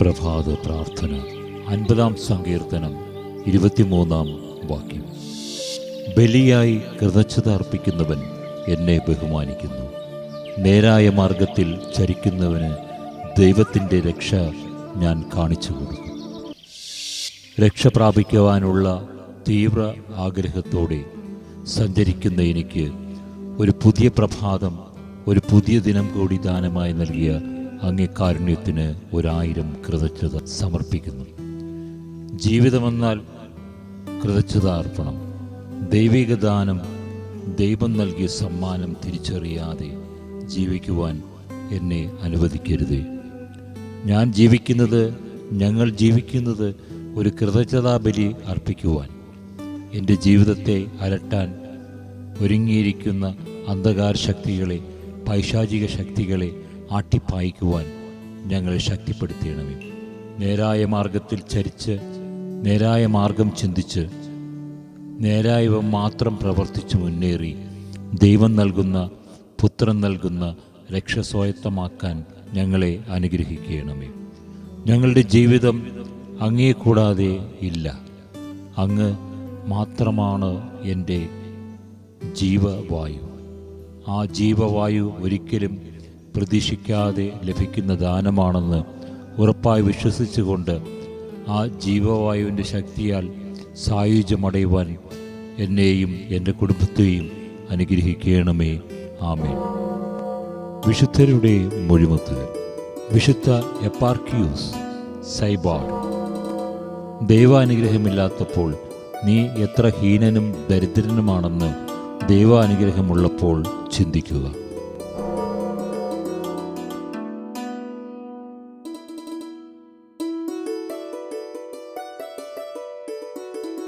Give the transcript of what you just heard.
പ്രഭാത പ്രാർത്ഥന. അൻപതാം സങ്കീർത്തനം ഇരുപത്തിമൂന്നാം വാക്യം. ബലിയായി കൃതജ്ഞത അർപ്പിക്കുന്നവൻ എന്നെ ബഹുമാനിക്കുന്നു. നേരായ മാർഗത്തിൽ ചരിക്കുന്നവന് ദൈവത്തിന്റെ രക്ഷ ഞാൻ കാണിച്ചു കൊടുക്കും. രക്ഷ പ്രാപിക്കുവാനുള്ള തീവ്ര ആഗ്രഹത്തോടെ സഞ്ചരിക്കുന്ന എനിക്ക് ഒരു പുതിയ പ്രഭാതം ഒരു പുതിയ ദിനം കൂടി ദാനമായി നൽകിയ അങ്ങേ ഒരായിരം കൃതജ്ഞത സമർപ്പിക്കുന്നു. ജീവിതമെന്നാൽ കൃതജ്ഞത അർപ്പണം ദൈവിക ദാനം ദൈവം നൽകിയ സമ്മാനം തിരിച്ചറിയാതെ ജീവിക്കുവാൻ എന്നെ അനുവദിക്കരുത്. ഞാൻ ജീവിക്കുന്നത് ഞങ്ങൾ ജീവിക്കുന്നത് ഒരു കൃതജ്ഞതാബലി അർപ്പിക്കുവാൻ എന്റെ ജീവിതത്തെ അലട്ടാൻ ഒരുങ്ങിയിരിക്കുന്ന അന്ധകാര ശക്തികളെ പൈശാചിക ശക്തികളെ ആട്ടിപ്പായിക്കുവാൻ ഞങ്ങളെ ശക്തിപ്പെടുത്തിയണമേ. നേരായ മാർഗത്തിൽ ചരിച്ച് നേരായ മാർഗം ചിന്തിച്ച് നേരായവ മാത്രം പ്രവർത്തിച്ചു മുന്നേറി ദൈവം നൽകുന്ന പുത്രൻ നൽകുന്ന രക്ഷ സ്വായത്തമാക്കാൻ ഞങ്ങളെ അനുഗ്രഹിക്കണമേ. ഞങ്ങളുടെ ജീവിതം അങ്ങേ കൂടാതെ ഇല്ല. അങ്ങ് മാത്രമാണ് എന്റെ ജീവവായു. ആ ജീവവായു ഒരിക്കലും പ്രതീക്ഷിക്കാതെ ലഭിക്കുന്ന ദാനമാണെന്ന് ഉറപ്പായി വിശ്വസിച്ചുകൊണ്ട് ആ ജീവവായുവിന്റെ ശക്തിയാൽ സായുജ്യമടയുവാൻ എന്നെയും എന്റെ കുടുംബത്തെയും അനുഗ്രഹിക്കണമേ. ആമേ വിശുദ്ധരുടെ മൊഴിമുത്തുകൾ വിശുദ്ധ എപ്പാർക്കിയൂസ് സൈബാഡ് ദൈവാനുഗ്രഹമില്ലാത്തപ്പോൾ നീ എത്ര ഹീനനും ദരിദ്രനുമാണെന്ന് ദൈവാനുഗ്രഹമുള്ളപ്പോൾ ചിന്തിക്കുക.